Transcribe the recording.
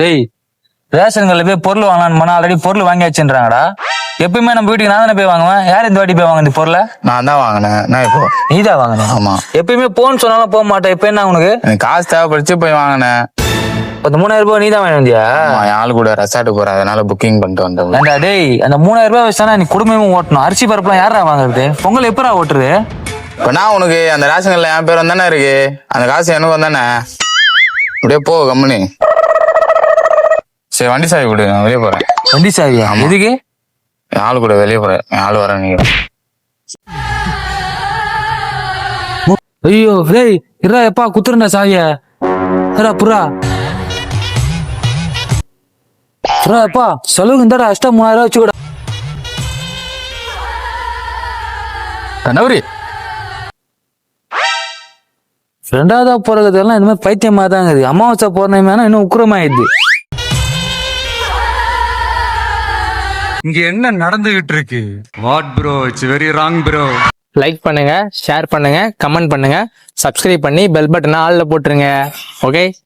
டேய் ரேஷன் கடையில் போய் பொருள் வாங்கலான்னு போனா ஆல்ரெடி பொருள் வாங்கியாச்சுன்றாங்கடா. எப்பயுமே நம்ம வீட்டுக்கு நான் தானே போய் வாங்குவேன்? யார் இந்த வாட்டி போய் வாங்க இந்த பொருளை? நான் தான் வாங்கினேன். நான் இப்போ நீ தான் வாங்கினேன் ஆமா. எப்பயுமே போன்னு சொன்னாலும் போக மாட்டேன். இப்ப என்ன உனக்கு? எனக்கு காசு தேவைப்படுச்சு போய் வாங்கினேன். அந்த மூணாயிரம் ரூபாய் நீ தான் வாங்கி வந்தியா? என் ஆளு கூட ரெசார்ட் போறேன் அதனால புக்கிங் பண்ணிட்டு வந்தேன். ஏண்டா டேய் அந்த மூணாயிரம் ரூபாய் வச்சானா நீ குடும்பமும் ஓட்டணும். அரிசி பருப்புலாம் யாரா வாங்குறது? பொங்கல் எப்பரா ஓட்டுறது? இப்ப நான் உனக்கு அந்த ரேஷன் என் பேர் தானே இருக்கு. அந்த காசு எனக்கு வந்தானே? அப்படியே போ கம்முனு. சரி வண்டி சாவி கொடு நான் வெளியே போறேன். வண்டி சாவியா? எதுக்கு? ஆளு கூட வெளியே போறேன். ஆளு வரேன் நீங்க ஐயோ டேய் இரா எப்பா குத்துறா சாவிய. இரா புறா. புறா எப்பா செலவுக்கு இந்தாடா அஷ்டா மூணாயிரம் ரூபாய் வச்சுக்கூட. நவரி. ரெண்டாவதா போறதுலாம் இந்த மாதிரி பைத்தியமா தான் இருக்குது அமாவாசை போறேன் இன்னும் உக்குரமாயிடுது. இங்க என்ன நடந்துகிட்டு இருக்கு what bro it's very wrong bro like பண்ணுங்க ஷேர் பண்ணுங்க கமெண்ட் பண்ணுங்க சப்ஸ்கிரைப் பண்ணி பெல் பட்டனை ஆல்ல போட்டுருங்க. ஓகே